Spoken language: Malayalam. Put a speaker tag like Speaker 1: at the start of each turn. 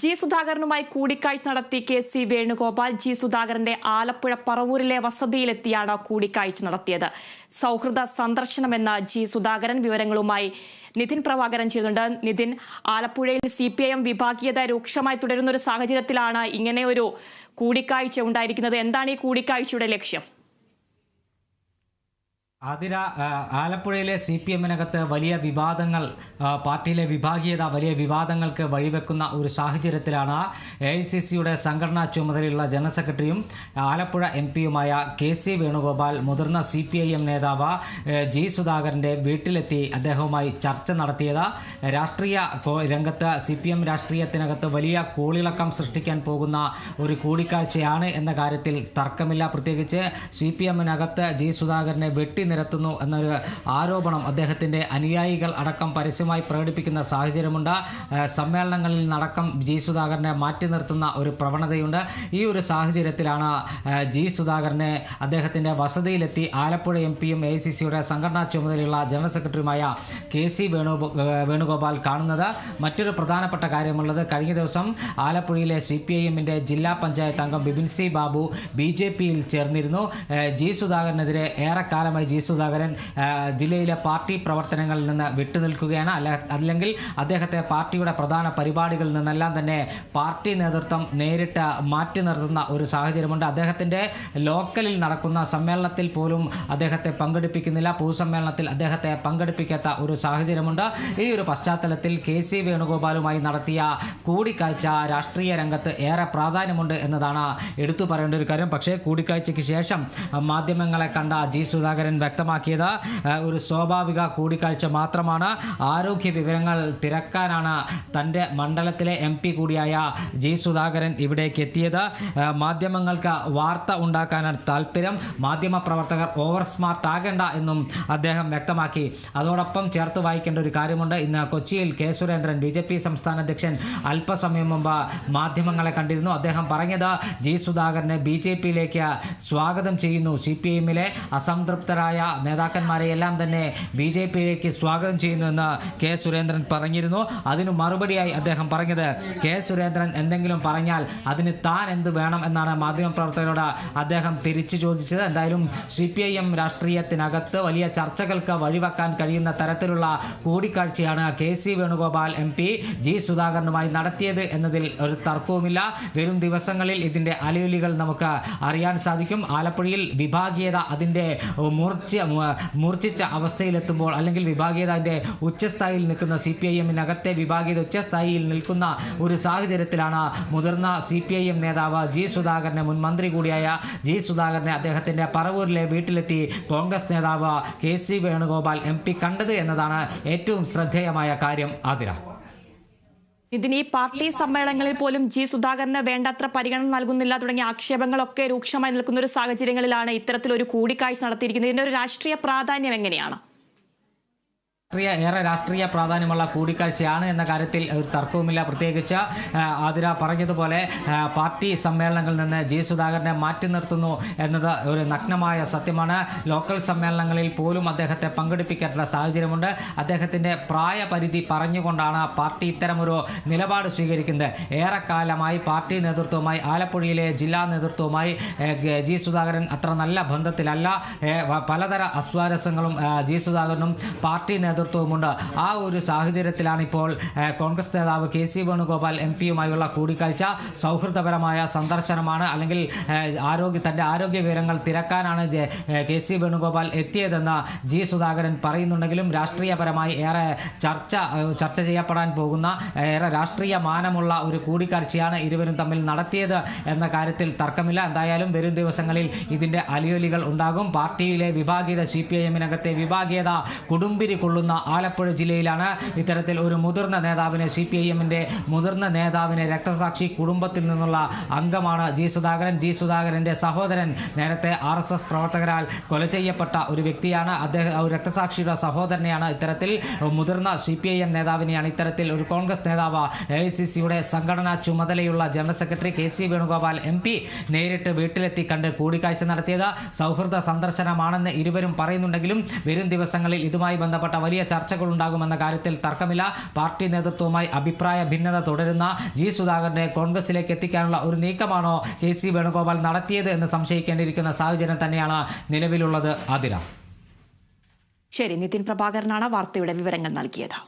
Speaker 1: ജി സുധാകരനുമായി കൂടിക്കാഴ്ച നടത്തി കെ സി വേണുഗോപാൽ ജി സുധാകരന്റെ ആലപ്പുഴ പറവൂരിലെ വസതിയിലെത്തിയാണ് കൂടിക്കാഴ്ച നടത്തിയത്. സൗഹൃദ സന്ദർശനമെന്ന ജി സുധാകരൻ വിവരങ്ങളുമായി നിതിൻ പ്രഭാകരൻ ചെയ്യുന്നുണ്ട്. നിതിൻ ആലപ്പുഴയിൽ സി പി ഐ എം വിഭാഗീയത രൂക്ഷമായി തുടരുന്ന ഒരു സാഹചര്യത്തിലാണ് ഇങ്ങനെ ഒരു കൂടിക്കാഴ്ച ഉണ്ടായിരിക്കുന്നത്. എന്താണ് ഈ കൂടിക്കാഴ്ചയുടെ ലക്ഷ്യം?
Speaker 2: ആതിര ആലപ്പുഴയിലെ സി പി എമ്മിനകത്ത് വലിയ വിവാദങ്ങൾ പാർട്ടിയിലെ വിഭാഗീയത വലിയ വിവാദങ്ങൾക്ക് വഴിവെക്കുന്ന ഒരു സാഹചര്യത്തിലാണ് എ ഐ സി സിയുടെ സംഘടനാ ചുമതലയുള്ള ജനറൽ സെക്രട്ടറിയും ആലപ്പുഴ എം പിയുമായ കെ സി വേണുഗോപാൽ മുതിർന്ന സി പി ഐ എം നേതാവ് ജി സുധാകരന്റെ വീട്ടിലെത്തി അദ്ദേഹവുമായി ചർച്ച നടത്തിയത്. രാഷ്ട്രീയ രംഗത്ത് സി പി എം രാഷ്ട്രീയത്തിനകത്ത് വലിയ കോളിളക്കം സൃഷ്ടിക്കാൻ പോകുന്ന ഒരു കൂടിക്കാഴ്ചയാണ് എന്ന കാര്യത്തിൽ തർക്കമില്ല. പ്രത്യേകിച്ച് സി പി എമ്മിനകത്ത് ജി സുധാകരനെ വെട്ടിനിരത്തുന്നു എന്നൊരു ആരോപണം അദ്ദേഹത്തിന്റെ അനുയായികൾ അടക്കം പരസ്യമായി പ്രകടിപ്പിക്കുന്ന സാഹചര്യമുണ്ട്. സമ്മേളനങ്ങളിൽ നടക്കം ജി സുധാകരനെ മാറ്റി നിർത്തുന്ന ഒരു പ്രവണതയുണ്ട്. ഈ ഒരു സാഹചര്യത്തിലാണ് ജി സുധാകരനെ അദ്ദേഹത്തിന്റെ വസതിയിലെത്തി ആലപ്പുഴ എം പിയും എ സി സിയുടെ സംഘടനാ ചുമതലയുള്ള ജനറൽ സെക്രട്ടറിയുമായ കെ സി വേണു വേണുഗോപാൽ കാണുന്നത്. മറ്റൊരു പ്രധാനപ്പെട്ട കാര്യമുള്ളത് കഴിഞ്ഞ ദിവസം ആലപ്പുഴയിലെ സി പി ഐ എമ്മിന്റെ ജില്ലാ പഞ്ചായത്ത് അംഗം Bibin C Babu B J പിയിൽ ചേർന്നിരുന്നു. ജി സുധാകരനെതിരെ ഏറെക്കാലമായി ജി സുധാകരൻ ജില്ലയിലെ പാർട്ടി പ്രവർത്തനങ്ങളിൽ നിന്ന് വിട്ടുനിൽക്കുകയാണ്. അല്ല അല്ലെങ്കിൽ അദ്ദേഹത്തെ പാർട്ടിയുടെ പ്രധാന പരിപാടികളിൽ നിന്നെല്ലാം തന്നെ പാർട്ടി നേതൃത്വം നേരിട്ട് മാറ്റി നിർത്തുന്ന ഒരു സാഹചര്യമുണ്ട്. അദ്ദേഹത്തിന്റെ ലോക്കലിൽ നടക്കുന്ന സമ്മേളനത്തിൽ പോലും അദ്ദേഹത്തെ പങ്കെടുപ്പിക്കുന്നില്ല. പൊതുസമ്മേളനത്തിൽ അദ്ദേഹത്തെ പങ്കെടുപ്പിക്കാത്ത ഒരു സാഹചര്യമുണ്ട്. ഈ ഒരു പശ്ചാത്തലത്തിൽ കെ സി വേണുഗോപാലുമായി നടത്തിയ കൂടിക്കാഴ്ച രാഷ്ട്രീയ രംഗത്ത് ഏറെ പ്രാധാന്യമുണ്ട് എന്നതാണ് എടുത്തു പറയേണ്ട ഒരു കാര്യം. പക്ഷേ കൂടിക്കാഴ്ചയ്ക്ക് ശേഷം മാധ്യമങ്ങളെ കണ്ട ജി സുധാകരൻ വ്യക്തമാക്കിയത്. ഒരു സ്വാഭാവിക കൂടിക്കാഴ്ച മാത്രമാണ്. ആരോഗ്യ വിവരങ്ങൾ തിരക്കാനാണ് തന്റെ മണ്ഡലത്തിലെ എം പി കൂടിയായ ജി സുധാകരൻ ഇവിടേക്ക് എത്തിയത്. മാധ്യമങ്ങൾക്ക് വാർത്ത ഉണ്ടാക്കാനാണ് താല്പര്യം. മാധ്യമപ്രവർത്തകർ ഓവർ സ്മാർട്ട് ആകേണ്ട എന്നും അദ്ദേഹം വ്യക്തമാക്കി. അതോടൊപ്പം ചേർത്ത് വായിക്കേണ്ട ഒരു കാര്യമുണ്ട്. ഇന്ന് കൊച്ചിയിൽ K Surendran B J P സംസ്ഥാന അധ്യക്ഷൻ അല്പസമയം മുമ്പ് മാധ്യമങ്ങളെ കണ്ടിരുന്നു. അദ്ദേഹം പറഞ്ഞത് ജി സുധാകരനെ ബി ജെ പിയിലേക്ക് സ്വാഗതം ചെയ്യുന്നു. സി പി എമ്മിലെ അസംതൃപ്തരായ നേതാക്കന്മാരെ എല്ലാം തന്നെ ബി ജെ പിയിലേക്ക് സ്വാഗതം ചെയ്യുന്നുവെന്ന് കെ സുരേന്ദ്രൻ പറഞ്ഞിരുന്നു. അതിന് മറുപടിയായി അദ്ദേഹം പറഞ്ഞത് കെ സുരേന്ദ്രൻ എന്തെങ്കിലും പറഞ്ഞാൽ അതിന് താൻ എന്ത് വേണം എന്നാണ് മാധ്യമപ്രവർത്തകരോട് അദ്ദേഹം തിരിച്ചു ചോദിച്ചത്. എന്തായാലും സി പി ഐ എം രാഷ്ട്രീയത്തിനകത്ത് വലിയ ചർച്ചകൾക്ക് വഴിവെക്കാൻ കഴിയുന്ന തരത്തിലുള്ള കൂടിക്കാഴ്ചയാണ് K C Venugopal M P G സുധാകരനുമായി നടത്തിയത് എന്നതിൽ ഒരു തർക്കവുമില്ല. വരും ദിവസങ്ങളിൽ ഇതിന്റെ അലയൊലികൾ നമുക്ക് അറിയാൻ സാധിക്കും. ആലപ്പുഴയിൽ വിഭാഗീയത അതിന്റെ മൂർച്ച മൂർച്ഛിച്ച അവസ്ഥയിലെത്തുമ്പോൾ അല്ലെങ്കിൽ വിഭാഗീയത അതിന്റെ ഉച്ചസ്ഥായിയിൽ നിൽക്കുന്ന സി പി ഐ എമ്മിനകത്തെ വിഭാഗീയത ഉച്ചസ്ഥായിയിൽ നിൽക്കുന്ന ഒരു സാഹചര്യത്തിലാണ് മുതിർന്ന സി പി ഐ എം നേതാവ് ജി സുധാകരനെ മുൻ മന്ത്രി കൂടിയായ ജി സുധാകരനെ അദ്ദേഹത്തിന്റെ പറവൂരിലെ വീട്ടിലെത്തി കോൺഗ്രസ് നേതാവ് K C Venugopal M P കണ്ടത് എന്നതാണ് ഏറ്റവും ശ്രദ്ധേയമായ കാര്യം. ആതിര.
Speaker 1: ഇതിന് ഈ പാർട്ടി സമ്മേളനങ്ങളിൽ പോലും ജി സുധാകരന് വേണ്ടത്ര പരിഗണന നൽകുന്നില്ല തുടങ്ങിയ ആക്ഷേപങ്ങളൊക്കെ രൂക്ഷമായി നിൽക്കുന്ന ഒരു സാഹചര്യങ്ങളിലാണ് ഇത്തരത്തിലൊരു കൂടിക്കാഴ്ച നടത്തിയിരിക്കുന്നത്. ഇതിന്റെ ഒരു രാഷ്ട്രീയ പ്രാധാന്യം എങ്ങനെയാണ്?
Speaker 2: രാഷ്ട്രീയ ഏറെ രാഷ്ട്രീയ പ്രാധാന്യമുള്ള കൂടിക്കാഴ്ചയാണ് എന്ന കാര്യത്തിൽ ഒരു തർക്കവുമില്ല. പ്രത്യേകിച്ച് ആതിര പറഞ്ഞതുപോലെ പാർട്ടി സമ്മേളനങ്ങളിൽ നിന്ന് ജി സുധാകരനെ മാറ്റി നിർത്തുന്നു എന്നത് ഒരു നഗ്നമായ സത്യമാണ്. ലോക്കൽ സമ്മേളനങ്ങളിൽ പോലും അദ്ദേഹത്തെ പങ്കെടുപ്പിക്കാത്ത സാഹചര്യമുണ്ട്. അദ്ദേഹത്തിന്റെ പ്രായപരിധി പറഞ്ഞുകൊണ്ടാണ് പാർട്ടി ഇത്തരമൊരു നിലപാട് സ്വീകരിക്കുന്നത്. ഏറെക്കാലമായി പാർട്ടി നേതൃത്വവുമായി ആലപ്പുഴയിലെ ജില്ലാ നേതൃത്വവുമായി ജി സുധാകരൻ അത്ര നല്ല ബന്ധത്തിലല്ല. പലതര അസ്വാരസ്യങ്ങളും ജി സുധാകരനും പാർട്ടി നേതൃത്വവുമുണ്ട്. ആ ഒരു സാഹചര്യത്തിലാണ് ഇപ്പോൾ കോൺഗ്രസ് നേതാവ് കെ സി വേണുഗോപാൽ എം പിയുമായുള്ള കൂടിക്കാഴ്ച. സൗഹൃദപരമായ സന്ദർശനമാണ്. അല്ലെങ്കിൽ ആരോഗ്യ തന്റെ ആരോഗ്യ വിവരങ്ങൾ തിരക്കാനാണ് കെ സി വേണുഗോപാൽ എത്തിയതെന്ന് ജി സുധാകരൻ പറയുന്നുണ്ടെങ്കിലും രാഷ്ട്രീയപരമായി ഏറെ ചർച്ച ചർച്ച ചെയ്യപ്പെടാൻ പോകുന്ന ഏറെ രാഷ്ട്രീയ മാനമുള്ള ഒരു കൂടിക്കാഴ്ചയാണ് ഇരുവരും തമ്മിൽ നടത്തിയത് എന്ന കാര്യത്തിൽ തർക്കമില്ല. എന്തായാലും വരും ദിവസങ്ങളിൽ ഇതിന്റെ അലിയൊലികൾ ഉണ്ടാകും. പാർട്ടിയിലെ വിഭാഗീയത സി പി ഐ എമ്മിനകത്തെ വിഭാഗീയത കുടുംബിരി കൊള്ളുന്ന ആലപ്പുഴ ജില്ലയിലാണ് ഇത്തരത്തിൽ ഒരു മുതിർന്ന നേതാവിനെ സി പി ഐ എമ്മിന്റെ മുതിർന്ന നേതാവിനെ രക്തസാക്ഷി കുടുംബത്തിൽ നിന്നുള്ള അംഗമാണ് ജി സുധാകരൻ. ജി സുധാകരന്റെ സഹോദരൻ നേരത്തെ ആർ എസ് എസ് പ്രവർത്തകരാൽ കൊല ചെയ്യപ്പെട്ട ഒരു വ്യക്തിയാണ്. അദ്ദേഹം രക്തസാക്ഷിയുടെ സഹോദരനെയാണ് ഇത്തരത്തിൽ മുതിർന്ന സി പി ഐ എം നേതാവിനെയാണ് ഇത്തരത്തിൽ ഒരു കോൺഗ്രസ് നേതാവ് എ ഐ സി സിയുടെ സംഘടനാ ചുമതലയുള്ള general secretary K C Venugopal M P നേരിട്ട് വീട്ടിലെത്തി കണ്ട് കൂടിക്കാഴ്ച നടത്തിയത്. സൗഹൃദ സന്ദർശനമാണെന്ന് ഇരുവരും പറയുന്നുണ്ടെങ്കിലും വരും ദിവസങ്ങളിൽ ഇതുമായി ബന്ധപ്പെട്ട വലിയ വലിയ ചർച്ചകളുണ്ടാകുമെന്ന കാര്യത്തിൽ തർക്കമില്ല. പാർട്ടി നേതൃത്വവുമായി അഭിപ്രായ ഭിന്നത തുടരുന്ന ജി സുധാകരനെ കോൺഗ്രസിലേക്ക് എത്തിക്കാനുള്ള ഒരു നീക്കമാണോ കെ സി വേണുഗോപാൽ നടത്തിയത് എന്ന് സംശയിക്കേണ്ടിയിരിക്കുന്ന സാഹചര്യം തന്നെയാണ് നിലവിലുള്ളത് ആതിര.
Speaker 1: ശരി നിതിൻ പ്രഭാകരനാണ് വാർത്തയുടെ വിവരങ്ങൾ നൽകിയത്.